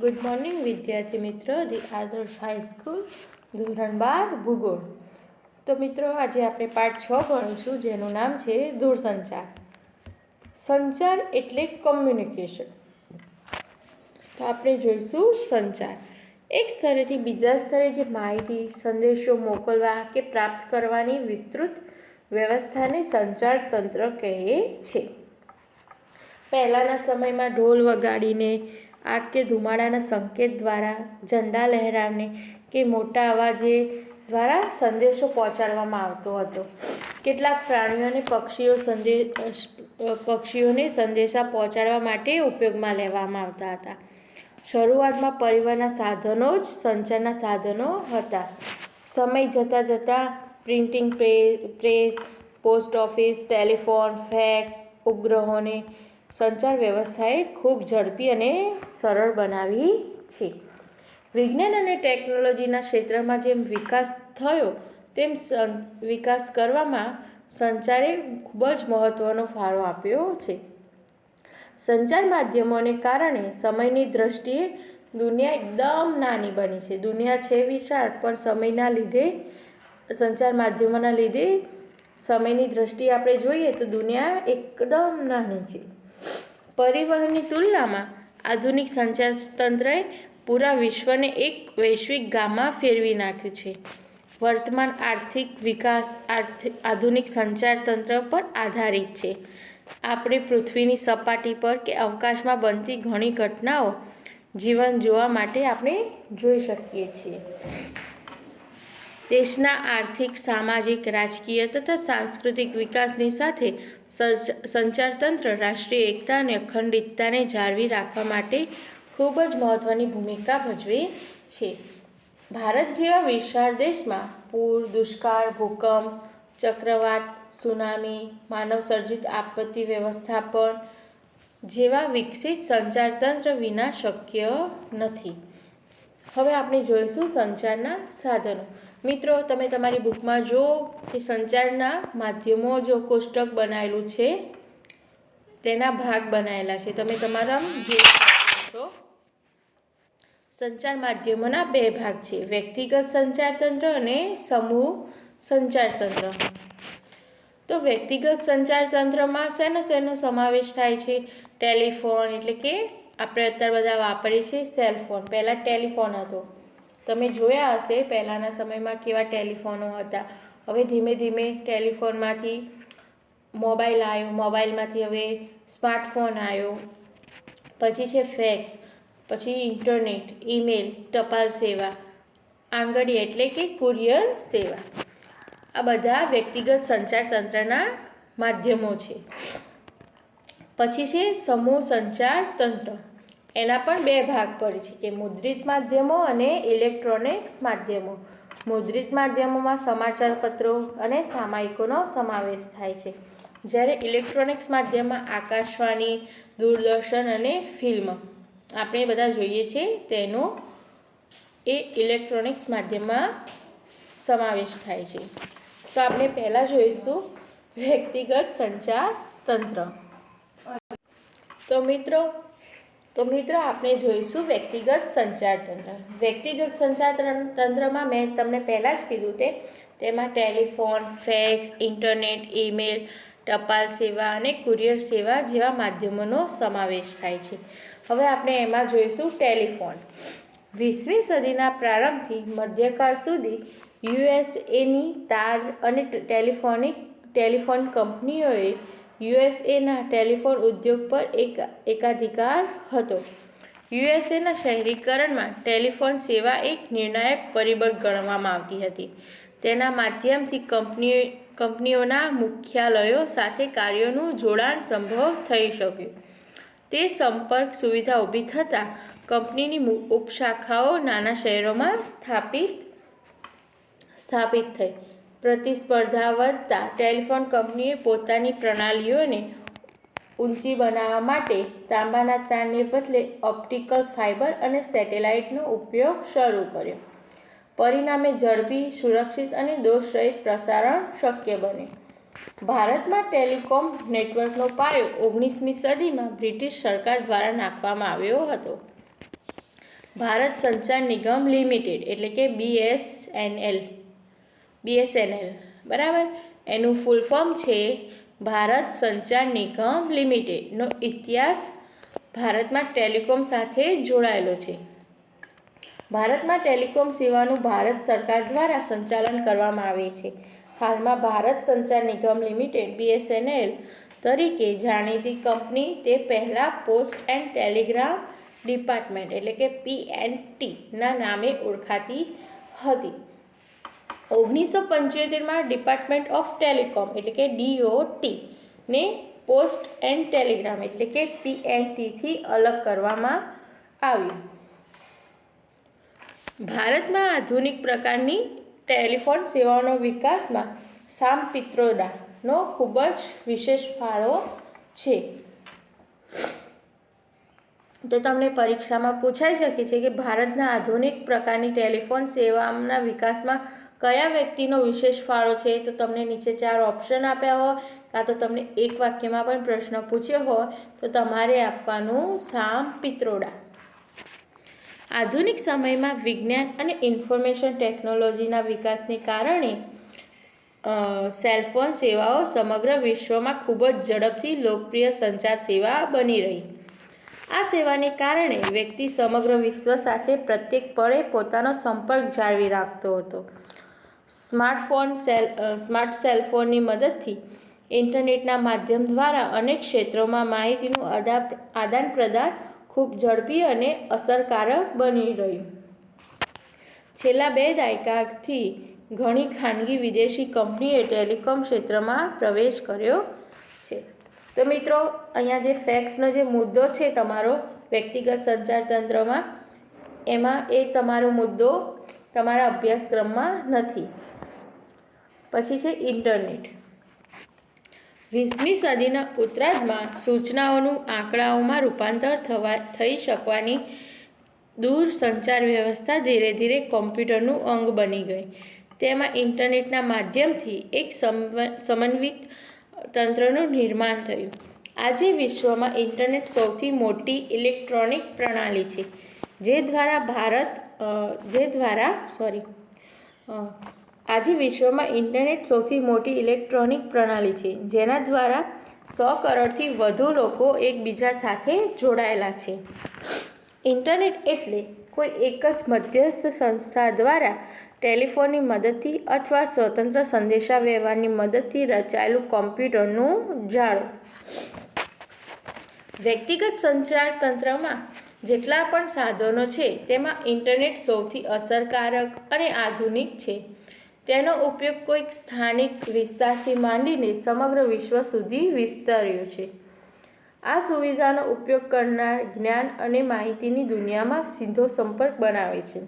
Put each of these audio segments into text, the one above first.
Good morning વિદ્યાર્થી મિત્રો. The આદર્શ હાઈસ્કૂલ ધોરણ બાર, ભૂગોળ. તો મિત્રો, આજે આપણે પાઠ છ ભણીશું, જેનું નામ છે દૂરસંચાર. સંચાર એટલે કમ્યુનિકેશન તો આપણે જોઈશું સંચાર. એક સ્થળેથી બીજા સ્થળે જે માહિતી, સંદેશો મોકલવા કે પ્રાપ્ત કરવાની વિસ્તૃત વ્યવસ્થાને સંચાર તંત્ર કહે છે. પહેલાંના સમયમાં ઢોલ વગાડીને આગ કે ધુમાડાના સંકેત દ્વારા ઝંડા લહેરાવને કે મોટા અવાજે દ્વારા સંદેશો પહોંચાડવામાં આવતો હતો. કેટલાક પ્રાણીઓને પક્ષીઓ સંદેશ પક્ષીઓને સંદેશા પહોંચાડવા માટે ઉપયોગમાં લેવામાં આવતા હતા. શરૂઆતમાં પરિવારના સાધનો જ સંચારના સાધનો હતા. સમય જતાં જતાં printing press, post office, telephone, fax ઉપગ્રહોને સંચાર વ્યવસ્થાએ ખૂબ ઝડપી અને સરળ બનાવી છે. વિજ્ઞાન અને ટેકનોલોજીના ક્ષેત્રમાં જેમ વિકાસ થયો, તેમ વિકાસ કરવામાં સંચારે ખૂબ જ મહત્ત્વનો ફાળો આપ્યો છે. સંચાર માધ્યમોને કારણે સમયની દ્રષ્ટિએ દુનિયા એકદમ નાની બની છે. દુનિયા છે વિશાળ, પણ સમયના લીધે, સંચાર માધ્યમોના લીધે સમયની દ્રષ્ટિએ આપણે જોઈએ તો દુનિયા એકદમ નાની છે. પરિવહનની તુલનામાં આધુનિક સંચાર તંત્રએ પૂરા વિશ્વને એક વૈશ્વિક ગામમાં ફેરવી નાખ્યું છે. વર્તમાન આર્થિક વિકાસ આધુનિક સંચાર તંત્ર પર આધારિત છે. આપણે પૃથ્વીની સપાટી પર કે અવકાશમાં બનતી ઘણી ઘટનાઓ જીવન જોવા માટે આપણે જોઈ શકીએ છીએ. દેશના આર્થિક, સામાજિક, રાજકીય તથા સાંસ્કૃતિક વિકાસની સાથે સંચારતંત્ર, રાષ્ટ્રીય એકતા અને અખંડિતતાને જાળવી રાખવા માટે ખૂબ જ મહત્ત્વની ભૂમિકા ભજવે છે. ભારત જેવા વિશાળ દેશમાં પૂર, દુષ્કાળ, ભૂકંપ, ચક્રવાત, સુનામી, માનવસર્જિત આપત્તિ વ્યવસ્થાપન જેવા વિકસિત સંચારતંત્ર વિના શક્ય નથી. હવે આપણે જોઈશું સંચારના સાધનો. મિત્રો, તમે તમારી બુકમાં જો કે સંચારના માધ્યમો જો કોષ્ટક બનાવેલું છે, તેના ભાગ બનાવેલા છે. તમે તમારા જોઈ સંચાર માધ્યમોના બે ભાગ છે. વ્યક્તિગત સંચાર તંત્ર અને સમૂહ સંચાર તંત્ર. તો વ્યક્તિગત સંચાર તંત્રમાં શેનો શેનો સમાવેશ થાય છે? ટેલિફોન એટલે કે આપણે અત્યારે બધા વાપરીએ છીએ સેલફોન પહેલાં ટેલિફોન હતો. તમે જોયા હશે પહેલાંના સમયમાં કેવા ટેલિફોનો હતા. હવે ધીમે ધીમે ટેલિફોનમાંથી મોબાઈલ આવ્યો, મોબાઈલમાંથી હવે સ્માર્ટફોન આવ્યો. પછી છે ફેક્સ, પછી ઇન્ટરનેટ, ઈમેલ, ટપાલ સેવા, આંગળી એટલે કે કુરિયર સેવા. આ બધા વ્યક્તિગત સંચાર તંત્રના માધ્યમો છે. પછી છે સમૂહ સંચાર તંત્ર. એના પણ બે ભાગ પડે છે, કે મુદ્રિત માધ્યમો અને ઇલેક્ટ્રોનિક્સ માધ્યમો. મુદ્રિત માધ્યમોમાં સમાચાર પત્રો અને સામાયિકોનો સમાવેશ થાય છે. જ્યારે ઇલેક્ટ્રોનિક્સ માધ્યમમાં આકાશવાણી, દૂરદર્શન અને ફિલ્મ, આપણે બધા જોઈએ છીએ તેનો એ ઇલેક્ટ્રોનિક્સ માધ્યમમાં સમાવેશ થાય છે. તો આપણે પહેલાં જોઈશું વ્યક્તિગત સંચાર તંત્ર. તો મિત્રો તો મિત્રો, આપણે જોઈશું વ્યક્તિગત સંચાર તંત્ર. વ્યક્તિગત સંચાર તંત્રમાં મેં તમને પહેલાં જ કીધું તે, તેમાં ટેલિફોન, ફેક્સ, ઇન્ટરનેટ, ઈમેલ, ટપાલ સેવા અને કુરિયર સેવા જેવા માધ્યમોનો સમાવેશ થાય છે. હવે આપણે એમાં જોઈશું ટેલિફોન. વીસમી સદીના પ્રારંભથી મધ્યકાળ સુધી યુએસએની તાર અને ટેલિફોનિક, ટેલિફોન કંપનીઓએ યુએસએના ટેલિફોન ઉદ્યોગ પર એક એકાધિકાર હતો. યુએસએના શહેરીકરણમાં ટેલિફોન સેવા એક નિર્ણાયક પરિબળ ગણવામાં આવતી હતી. તેના માધ્યમથી કંપની, કંપનીઓના મુખ્યાલયો સાથે કાર્યોનું જોડાણ સંભવ થઈ શક્યું. તે સંપર્ક સુવિધા ઊભી થતાં કંપનીની ઉપશાખાઓ નાના શહેરોમાં સ્થાપિત સ્થાપિત થઈ. પ્રતિસ્પર્ધા વધતા ટેલિફોન કંપનીએ પોતાની પ્રણાલીઓને ઊંચી બનાવવા માટે તાંબાના તારને બદલે ઓપ્ટિકલ ફાઇબર અને સેટેલાઇટનો ઉપયોગ શરૂ કર્યો. પરિણામે ઝડપી, સુરક્ષિત અને દોષરહિત પ્રસારણ શક્ય બને. ભારતમાં ટેલિકોમ નેટવર્કનો પાયો ઓગણીસમી સદીમાં બ્રિટિશ સરકાર દ્વારા નાખવામાં આવ્યો હતો. ભારત સંચાર નિગમ લિમિટેડ એટલે કે બીએસએનએલ બીએસએનએલ. બરાબર? એનું ફૂલ ફોર્મ છે ભારત સંચાર નિગમ લિમિટેડનો ઇતિહાસ ભારતમાં ટેલિકોમ સાથે જોડાયેલો છે. ભારતમાં ટેલિકોમ સેવાનું ભારત સરકાર દ્વારા સંચાલન કરવામાં આવે છે. હાલમાં ભારત સંચાર નિગમ લિમિટેડ, બીએસએનએલ તરીકે જાણીતી કંપની તે પહેલાં પોસ્ટ એન્ડ ટેલિગ્રામ ડિપાર્ટમેન્ટ એટલે કે પી એન્ડ ટીના નામે ઓળખાતી હતી. ઓગણીસો પંચોતેરમાં ડિપાર્ટમેન્ટ ઓફ ટેલિકોમ એટલે કે ડીઓટી ને પોસ્ટ એન્ડ ટેલિગ્રામ એટલે કે પીએનટીથી અલગ કરવામાં આવ્યું. ભારતમાં આધુનિક પ્રકારની ટેલિફોન સેવાઓનો વિકાસમાં સામ પિત્રોડાનો ખૂબ જ વિશેષ ફાળો છે. તો તમને પરીક્ષામાં પૂછાઈ શકે છે કે ભારતના આધુનિક પ્રકારની ટેલિફોન સેવાના વિકાસમાં કયા વ્યક્તિનો વિશેષ ફાળો છે તો તમને નીચે ચાર ઓપ્શન આપ્યા હોય, કાં તો તમને એક વાક્યમાં પણ પ્રશ્ન પૂછ્યો હોય, તો તમારે આપવાનું સામ પિત્રોડા. આધુનિક સમયમાં વિજ્ઞાન અને ઇન્ફોર્મેશન ટેકનોલોજીના વિકાસને કારણે સેલફોન સેવાઓ સમગ્ર વિશ્વમાં ખૂબ જ ઝડપથી લોકપ્રિય સંચાર સેવા બની રહી. આ સેવાને કારણે વ્યક્તિ સમગ્ર વિશ્વ સાથે પ્રત્યેક પળે પોતાનો સંપર્ક જાળવી રાખતો હતો. સ્માર્ટફોન સેલ સ્માર્ટ સેલફોનની મદદથી ઇન્ટરનેટના માધ્યમ દ્વારા અનેક ક્ષેત્રોમાં માહિતીનું આદાન પ્રદાન ખૂબ ઝડપી અને અસરકારક બની રહ્યું. છેલ્લા બે દાયકાથી ઘણી ખાનગી વિદેશી કંપનીએ ટેલિકોમ ક્ષેત્રમાં પ્રવેશ કર્યો છે. તો મિત્રો, અહીંયા જે ફેક્સનો જે મુદ્દો છે તમારો વ્યક્તિગત સંચાર તંત્રમાં, એમાં એ તમારો મુદ્દો તમારા અભ્યાસક્રમમાં નથી. પછી છે ઇન્ટરનેટ. વીસમી સદીના ઉત્તરાર્ધમાં સૂચનાઓનું આંકડાઓમાં રૂપાંતર થવા, થઈ શકવાની દૂર સંચાર વ્યવસ્થા ધીરે ધીરે કોમ્પ્યુટરનું અંગ બની ગઈ. તેમાં ઇન્ટરનેટના માધ્યમથી એક સમન્વિત તંત્રનું નિર્માણ થયું. આજે વિશ્વમાં ઇન્ટરનેટ સૌથી મોટી ઇલેક્ટ્રોનિક પ્રણાલી છે, જે દ્વારા ભારત જે દ્વારા, સોરી આજે વિશ્વમાં ઇન્ટરનેટ સૌથી મોટી ઇલેક્ટ્રોનિક પ્રણાલી છે, જેના દ્વારા સો કરોડથી વધુ લોકો એકબીજા સાથે જોડાયેલા છે. ઇન્ટરનેટ એટલે કોઈ એક જ મધ્યસ્થ સંસ્થા દ્વારા ટેલિફોનની મદદથી અથવા સ્વતંત્ર સંદેશાવ્યવહારની મદદથી રચાયેલું કોમ્પ્યુટરનું જાળો. વ્યક્તિગત સંચાર તંત્રમાં જેટલા પણ સાધનો છે, તેમાં ઇન્ટરનેટ સૌથી અસરકારક અને આધુનિક છે. તેનો ઉપયોગ કોઈક સ્થાનિક વિસ્તારથી માંડીને સમગ્ર વિશ્વ સુધી વિસ્તર્યો છે. આ સુવિધાનો ઉપયોગ કરનાર જ્ઞાન અને માહિતીની દુનિયામાં સીધો સંપર્ક બનાવે છે.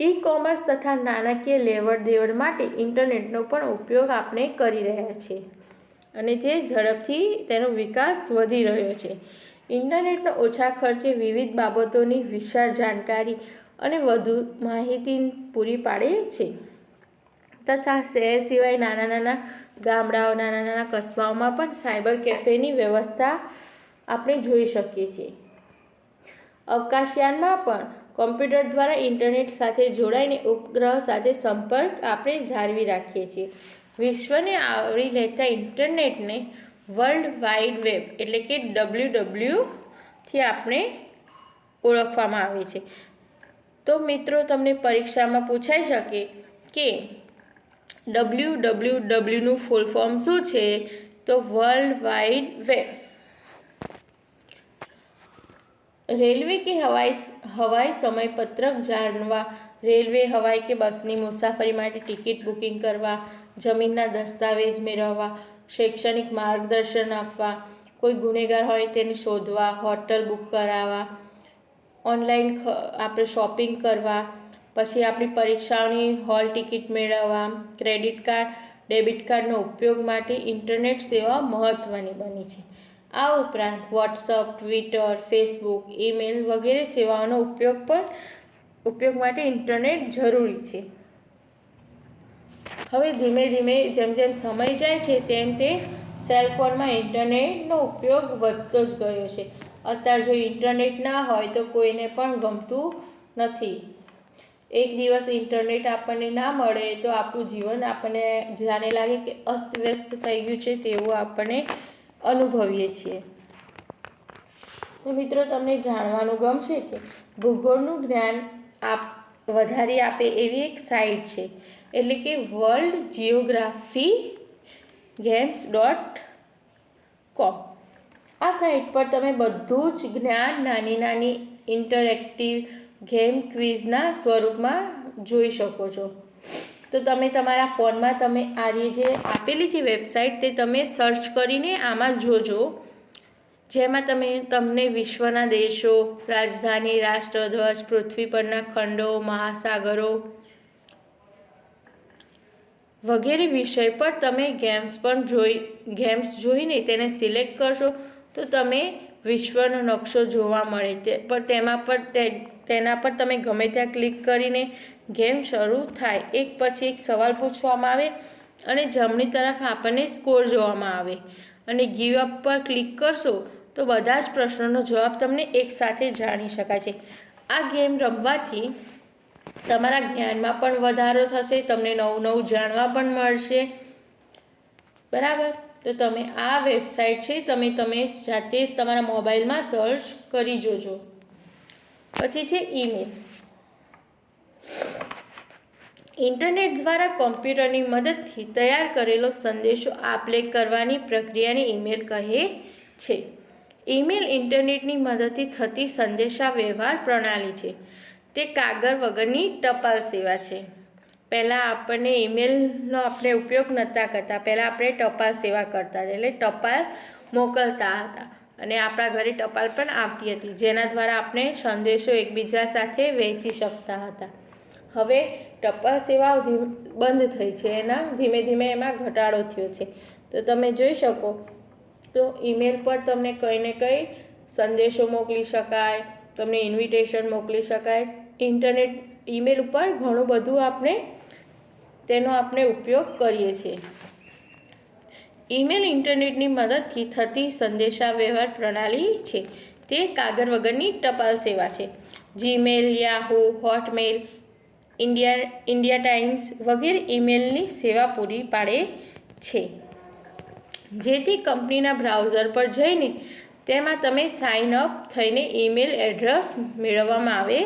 ઈ કોમર્સ તથા નાણાકીય લેવડ દેવડ માટે ઇન્ટરનેટનો પણ ઉપયોગ આપણે કરી રહ્યા છીએ અને જે ઝડપથી તેનો વિકાસ વધી રહ્યો છે. ઇન્ટરનેટનો ઓછા ખર્ચે વિવિધ બાબતોની વિશાળ જાણકારી અને વધુ માહિતી પૂરી પાડે છે તથા શહેર સિવાય નાના નાના ગામડાઓ, નાના નાના કસ્બાઓમાં પણ સાયબર કેફેની વ્યવસ્થા આપણે જોઈ શકીએ છીએ. અવકાશયાનમાં પણ કોમ્પ્યુટર દ્વારા ઇન્ટરનેટ સાથે જોડાઈને ઉપગ્રહ સાથે સંપર્ક આપણે જાળવી રાખીએ છીએ. વિશ્વને આવરી લેતા ઇન્ટરનેટને વર્લ્ડ વાઇડ વેબ એટલે કે ડબલ્યુ ડબલ્યુથી આપણે ઓળખવામાં આવે છે. તો મિત્રો તમને પરીક્ષામાં પૂછાઈ શકે કે ડબલ્યુ ડબલ્યુ ડબલ્યુનું ફૂલ ફોર્મ શું છે? તો વર્લ્ડ વાઇડ વેબ રેલવે કે હવાઈ હવાઈ સમયપત્રક જાણવા? રેલવે, હવાઈ કે બસની મુસાફરી માટે ટિકિટ બુકિંગ કરવા? જમીનના દસ્તાવેજ મેળવવા? શૈક્ષણિક માર્ગદર્શન આપવા? કોઈ ગુનેગાર હોય તેને શોધવા? હોટલ બુક કરાવવા? ઓનલાઈન આપણે શોપિંગ કરવા, પછી આપણી પરીક્ષાઓની હોલ ટિકિટ મેળવવા ક્રેડિટ કાર્ડ ડેબિટ કાર્ડનો ઉપયોગ માટે ઇન્ટરનેટ સેવા મહત્ત્વની બની છે. આ ઉપરાંત વોટ્સઅપ ટ્વિટર ફેસબુક ઈમેલ વગેરે સેવાઓનો ઉપયોગ પણ, ઉપયોગ માટે ઇન્ટરનેટ જરૂરી છે. હવે ધીમે ધીમે જેમ જેમ સમય જાય છે તેમ તે સેલફોનમાં ઇન્ટરનેટનો ઉપયોગ વધતો જ ગયો છે. અત્યારે જો ઇન્ટરનેટ ના હોય તો કોઈને પણ ગમતું નથી. એક દિવસ ઇન્ટરનેટ આપણને ના મળે તો આપણું જીવન આપણને જાણે લાગે કે અસ્તવ્યસ્ત થઈ ગયું છે તેવું આપણને અનુભવીએ છીએ. તો મિત્રો, તમને જાણવાનું ગમશે કે ભૂગોળનું જ્ઞાન આપ વધારી આપે એવી એક સાઇટ છે. એટલે કે world geography games dot com આ સાઇટ પર તમે બધું જ જ્ઞાન નાની નાની ઇન્ટરેક્ટિવ ગેમ ક્વિઝના સ્વરૂપમાં જોઈ શકો છો. તો તમે તમારા ફોનમાં તમે આ જે આપેલી છે વેબસાઇટ તે તમે સર્ચ કરીને આમાં જોજો. જેમાં તમે તમને વિશ્વના દેશો, રાજધાની, રાષ્ટ્રધ્વજ, પૃથ્વી પરના ખંડો, મહાસાગરો વગેરે વિષય પર તમે ગેમ્સ પણ જોઈ, ગેમ્સ જોઈને તેને સિલેક્ટ કરશો. તો તમે વિશ્વનો નકશો જોવા મળે તે પર તેમાં પર તેના પર તમે ગમે ત્યાં ક્લિક કરીને ગેમ શરૂ થાય. એક પછી એક સવાલ પૂછવામાં આવે અને જમણી તરફ આપણને સ્કોર જોવામાં આવે. અને ગીવ અપ પર ક્લિક કરશો તો બધા જ પ્રશ્નોનો જવાબ તમને એકસાથે જાણી શકાય છે. આ ગેમ રમવાથી તમારા જ્ઞાનમાં પણ વધારો થશે, તમને નવું નવું જાણવા પણ મળશે. બરાબર? તો તમે આ વેબસાઇટ છે, તમે તમે જાતે તમારા મોબાઈલમાં સર્ચ કરી જોજો. પછી છે ઈમેલ. ઇન્ટરનેટ દ્વારા કોમ્પ્યુટરની મદદથી તૈયાર કરેલો સંદેશો આપલે કરવાની પ્રક્રિયાને ઈમેલ કહે છે. ઈમેલ ઇન્ટરનેટની મદદથી થતી સંદેશા વ્યવહાર પ્રણાલી છે. તે કાગળ વગરની ટપાલ સેવા છે. પહેલાં આપણને ઈમેલનો આપણે ઉપયોગ નહોતા કરતા. પહેલાં આપણે ટપાલ સેવા કરતા એટલે ટપાલ મોકલતા હતા. અને આપણા ઘરે ટપાલ પણ આવતી હતી. જેના દ્વારા આપણે સંદેશો એકબીજા સાથે વહેંચી શકતા હતા. હવે ટપાલ સેવાઓ બંધ થઈ છે. એના ધીમે ધીમે એમાં ઘટાડો થયો છે. તો તમે જોઈ શકો, તો ઈમેલ પર તમને કંઈ ને કંઈ સંદેશો મોકલી શકાય, તમને ઇન્વિટેશન મોકલી શકાય. ઇન્ટરનેટ, ઈમેલ ઉપર ઘણું બધું આપણે તેનો આપણે ઉપયોગ કરીએ છીએ. ઈમેલ ઇન્ટરનેટની મદદથી થતી સંદેશાવ્યવહાર પ્રણાલી છે. તે કાગળ વગરની ટપાલ સેવા છે. Gmail, Yahoo Hotmail India India Times વગેરે ઈમેલની સેવા પૂરી પાડે છે. જેથી કંપનીના બ્રાઉઝર પર જઈને તેમાં તમે સાઇન અપ થઈને ઈમેલ એડ્રેસ મેળવવામાં આવે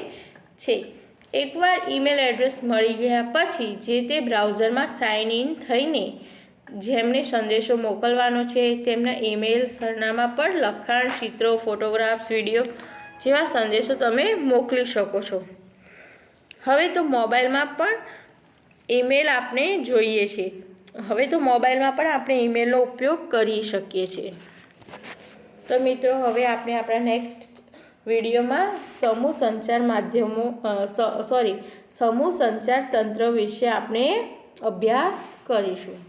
છે. એકવાર ઈમેલ એડ્રેસ મળી ગયા પછી જે તે બ્રાઉઝરમાં સાઇન ઇન થઈને જેમને સંદેશો મોકલવાનો છે, તેમના ઈમેલ સરનામા પર લખાણ, ચિત્રો, ફોટોગ્રાફ્સ, વીડિયો જેવા સંદેશો તમે મોકલી શકો છો. હવે તો મોબાઈલમાં પણ ઈમેલ આપણે જોઈએ છે. હવે તો મોબાઈલમાં પણ આપણે ઈમેલનો ઉપયોગ કરી શકીએ છીએ. તો મિત્રો, હવે આપણે આપણા નેક્સ્ટ વિડીયોમાં સમૂહ સંચાર માધ્યમો સોરી સમૂહ સંચાર તંત્ર વિશે આપણે અભ્યાસ કરીશું.